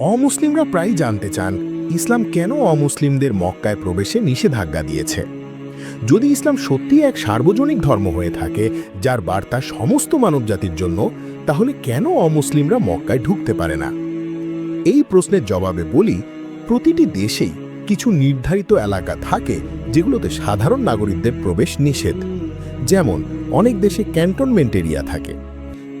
অমুসলিমরা প্রায় জানতে চান, ইসলাম কেন অমুসলিমদের মক্কায় প্রবেশে নিষেধাজ্ঞা দিয়েছে। যদি ইসলাম সত্যি এক সার্বজনিক ধর্ম হয়ে থাকে, যার বার্তা সমস্ত মানবজাতির জন্য, তাহলে কেন অমুসলিমরা মক্কায় ঢুকতে পারে না? এই প্রশ্নের জবাবে বলি, প্রতিটি দেশেই কিছু নির্ধারিত এলাকা থাকে যেগুলোতে সাধারণ নাগরিকদের প্রবেশ নিষেধ। যেমন, অনেক দেশে ক্যান্টনমেন্ট এরিয়া থাকে।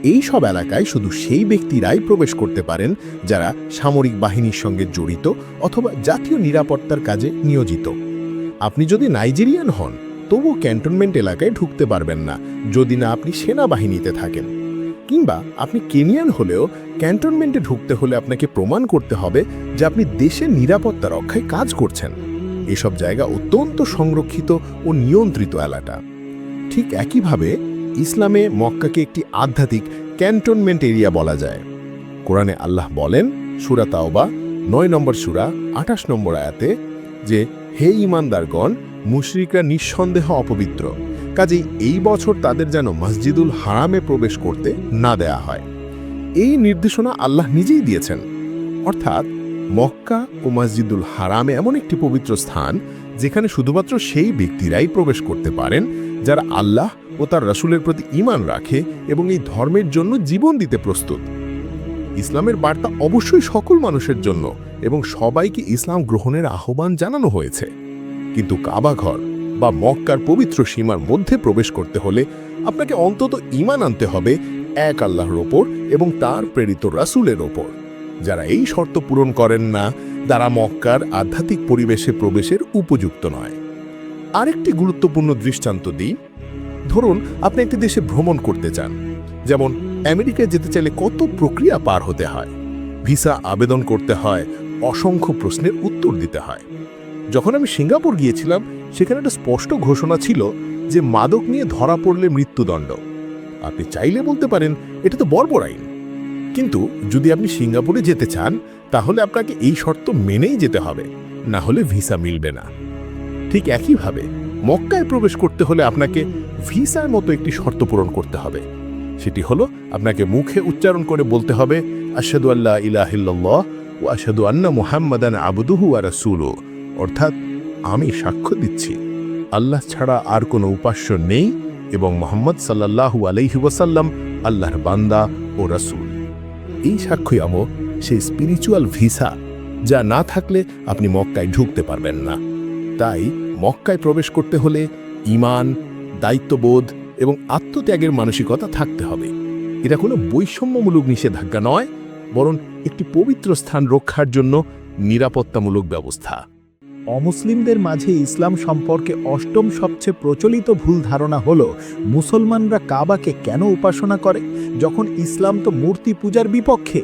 এই সব এলাকায় শুধু সেই ব্যক্তিরাই প্রবেশ করতে পারেন যারা সামরিক বাহিনীর সঙ্গে জড়িত অথবা জাতীয় নিরাপত্তার কাজে নিয়োজিত। আপনি যদি নাইজেরিয়ান হন, তবু ক্যান্টনমেন্ট এলাকায় ঢুকতে পারবেন না, যদি না আপনি সেনাবাহিনীতে থাকেন। কিংবা আপনি কেনিয়ান হলেও ক্যান্টনমেন্টে ঢুকতে হলে আপনাকে প্রমাণ করতে হবে যে আপনি দেশের নিরাপত্তা রক্ষায় কাজ করছেন। এসব জায়গা অত্যন্ত সংরক্ষিত ও নিয়ন্ত্রিত এলাকা। ঠিক একইভাবে ইসলামে মক্কাকে একটি আধ্যাত্মিক ক্যান্টনমেন্ট এরিয়া বলা যায়। কোরআনে আল্লাহ বলেন, সুরা তাওবা, নয় নম্বর সুরা, আঠাশ নম্বর আয়াতে, যে, হে ইমানদারগণ মুশরিকরা নিঃসন্দেহ অপবিত্র। কাজেই এই বছর তাদের যেন মসজিদুল হারামে প্রবেশ করতে না দেয়া হয়। এই নির্দেশনা আল্লাহ নিজেই দিয়েছেন। অর্থাৎ, মক্কা ও মসজিদুল হারামে এমন একটি পবিত্র স্থান, যেখানে শুধুমাত্র সেই ব্যক্তিরাই প্রবেশ করতে পারেন, যারা আল্লাহ ও তার রসুলের প্রতি ঈমান রাখে এবং এই ধর্মের জন্য জীবন দিতে প্রস্তুত। ইসলামের বার্তা অবশ্যই সকল মানুষের জন্য এবং সবাইকে ইসলাম গ্রহণের আহ্বান জানানো হয়েছে। কিন্তু কাবাঘর বা মক্কার পবিত্র সীমার মধ্যে প্রবেশ করতে হলে আপনাকে অন্তত ঈমান আনতে হবে এক আল্লাহর ওপর এবং তার প্রেরিত রাসূলের ওপর। যারা এই শর্ত পূরণ করেন না, তারা মক্কার আধ্যাত্মিক পরিবেশে প্রবেশের উপযুক্ত নয়। আরেকটি গুরুত্বপূর্ণ দৃষ্টান্ত দিই ধরুন, আপনি একটি দেশে ভ্রমণ করতে চান। যেমন, আমেরিকায় যেতে চাইলে কত প্রক্রিয়া পার হতে হয়? ভিসা আবেদন করতে হয়, অসংখ্য প্রশ্নের উত্তর দিতে হয়। যখন আমি সিঙ্গাপুর গিয়েছিলাম, সেখানে একটা স্পষ্ট ঘোষণা ছিল যে মাদক নিয়ে ধরা পড়লে মৃত্যুদণ্ড। আপনি চাইলে বলতে পারেন, এটা তো বর্বর আইন। কিন্তু যদি আপনি সিঙ্গাপুরে যেতে চান, তাহলে আপনাকে এই শর্ত মেনেই যেতে হবে, না হলে ভিসা মিলবে না। ঠিক একইভাবে মক্কায় প্রবেশ করতে হলে আপনাকে ভিসার মতো একটি শর্ত পূরণ করতে হবে। সেটি হলো, আপনাকে মুখে উচ্চারণ করে বলতে হবে, আশহাদু আল্লাহ ইলাহিল্লাহ ও আশহাদু আন্না মুহাম্মাদান আবদুহু আর রাসূলু অর্থাৎ, আমি সাক্ষ্য দিচ্ছি। আল্লাহ ছাড়া আর কোনো উপাস্য নেই এবং মোহাম্মদ সাল্লাল্লাহু আলাইহি ওয়াসাল্লাম আল্লাহর বান্দা ও রাসূল। এই সাক্ষ্যই আমো সেই স্পিরিচুয়াল ভিসা যা না থাকলে আপনি মক্কায় ঢুকতে পারবেন না। তাই মক্কায় প্রবেশ করতে হলে ঈমান, দায়িত্ববোধ এবং আত্মত্যাগের মানসিকতা থাকতে হবে। এটা কোনো বৈষম্যমূলক নিষেধাজ্ঞা নয়, বরং একটি পবিত্র স্থান রক্ষার জন্য নিরাপত্তামূলক ব্যবস্থা। অমুসলিমদের মাঝে ইসলাম সম্পর্কে অষ্টম সবচেয়ে প্রচলিত ভুল ধারণা হল, মুসলমানরা কাবাকে কেন উপাসনা করে, যখন ইসলাম তো মূর্তি পূজার বিপক্ষে?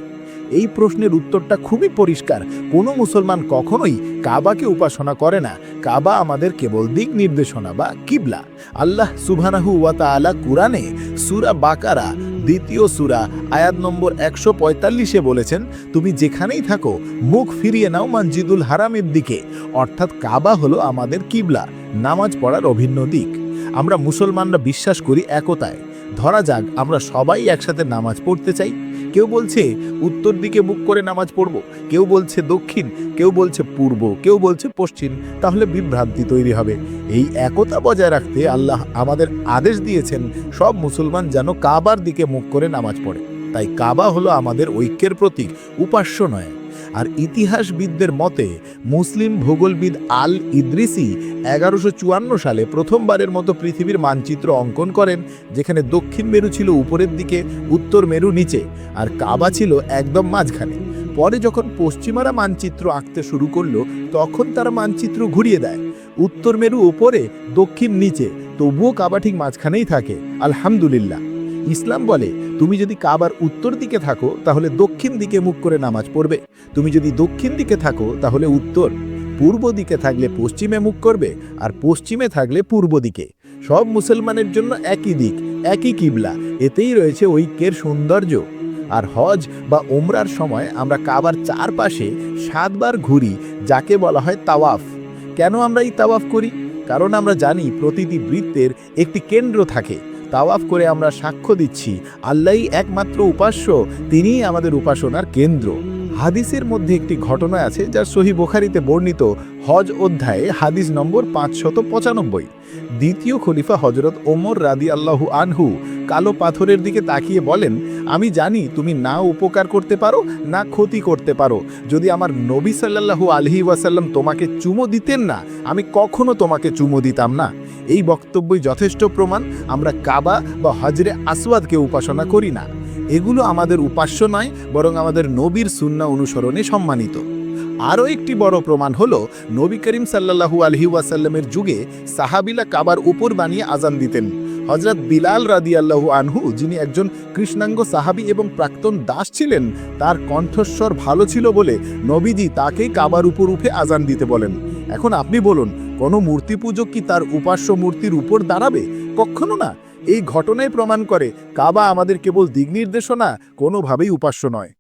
এই প্রশ্নের উত্তরটা খুবই পরিষ্কার। কোনো মুসলমান কখনোই কাবাকে উপাসনা করে না। কাবা আমাদের কেবল দিক নির্দেশনা বা কিবলা। আল্লাহ সুবহানাহু ওয়া তাআলা কুরআনে সূরা বাকারা, দ্বিতীয় সূরা, আয়াত নম্বর একশো পঁয়তাল্লিশে বলেছেন, তুমি যেখানেই থাকো, মুখ ফিরিয়ে নাও মসজিদুল হারামের দিকে। অর্থাৎ কাবা হলো আমাদের কিবলা, নামাজ পড়ার অভিন্ন দিক। আমরা মুসলমানরা বিশ্বাস করি একতায়। ধরা যাক, আমরা সবাই একসাথে নামাজ পড়তে চাই। কেউ বলছে, উত্তর দিকে মুখ করে নামাজ পড়ব। কেউ বলছে, দক্ষিণ। কেউ বলছে, পূর্ব। কেউ বলছে, পশ্চিম। তাহলে বিভ্রান্তি তৈরি হবে। এই একতা বজায় রাখতে আল্লাহ আমাদের আদেশ দিয়েছেন, সব মুসলমান যেন কাবার দিকে মুখ করে নামাজ পড়ে। তাই কাবা হলো আমাদের ঐক্যের প্রতীক, উপাস্য নয়। আর ইতিহাসবিদদের মতে, মুসলিম ভূগোলবিদ আল ইদ্রিসি এগারোশো সালে প্রথমবারের মতো পৃথিবীর মানচিত্র অঙ্কন করেন, যেখানে দক্ষিণ মেরু ছিল উপরের দিকে, উত্তর মেরু নিচে, আর কাবা ছিল একদম মাঝখানে। পরে যখন পশ্চিমারা মানচিত্র আঁকতে শুরু করল, তখন তারা মানচিত্র ঘুরিয়ে দেয়। উত্তর মেরু উপরে, দক্ষিণ নিচে, তবুও কাবা ঠিক মাঝখানেই থাকে। আলহামদুলিল্লাহ। ইসলাম বলে, তুমি যদি কাবার উত্তর দিকে থাকো, তাহলে দক্ষিণ দিকে মুখ করে নামাজ পড়বে। তুমি যদি দক্ষিণ দিকে থাকো, তাহলে উত্তর। পূর্ব দিকে থাকলে পশ্চিমে মুখ করবে, আর পশ্চিমে থাকলে পূর্ব দিকে। সব মুসলমানের জন্য একই দিক, একই কিবলা, এতেই রয়েছে ঐক্যের সৌন্দর্য। আর হজ বা ওমরার সময় আমরা কাবার চারপাশে সাতবার ঘুরি, যাকে বলা হয় তাওয়াফ। কেন আমরা এই তাওয়াফ করি? কারণ আমরা জানি প্রতিটি বৃত্তের একটি কেন্দ্র থাকে। তাওয়াফ করে আমরা সাক্ষ্য দিচ্ছি। আল্লাহই একমাত্র উপাস্য, তিনিই আমাদের উপাসনার কেন্দ্র। হাদিসের মধ্যে একটি ঘটনা আছে যা সহি বোখারিতে বর্ণিত, হজ অধ্যায়ে হাদিস নম্বর পাঁচশত পঁচানব্বই। দ্বিতীয় খলিফা হজরত ওমর রাদি আল্লাহু আনহু কালো পাথরের দিকে তাকিয়ে বলেন, আমি জানি তুমি না উপকার করতে পারো, না ক্ষতি করতে পারো। যদি আমার নবী সাল্লাল্লাহু আলহি ওয়াসাল্লাম তোমাকে চুমো দিতেন না, আমি কখনো তোমাকে চুমো দিতাম না। এই বক্তব্যই যথেষ্ট প্রমাণ, আমরা কাবা বা হজরে আসওয়াদকে উপাসনা করি না। এগুলো আমাদের উপাস্য নয়, বরং আমাদের নবীর সুন্না অনুসরণে সম্মানিত। আরও একটি বড় প্রমাণ হলো, নবী করিম সাল্লাল্লাহু আলহি ওয়াসাল্লামের যুগে সাহাবিলা কাবার উপর বানিয়ে আজান দিতেন। হজরত বিলাল রাদি আল্লাহু আনহু, যিনি একজন কৃষ্ণাঙ্গ সাহাবি এবং প্রাক্তন দাস ছিলেন, তার কণ্ঠস্বর ভালো ছিল বলে নবীজি তাকেই কাবার উপর উঠে আজান দিতে বলেন। এখন আপনি বলুন কোনো মূর্তি পূজক কি তার উপাস্য মূর্তির উপর দাঁড়াবে? কখনো না। এই ঘটনাই প্রমাণ করে, কাবা আমাদের কেবল দিক নির্দেশনা কোনোভাবেই উপাস্য নয়।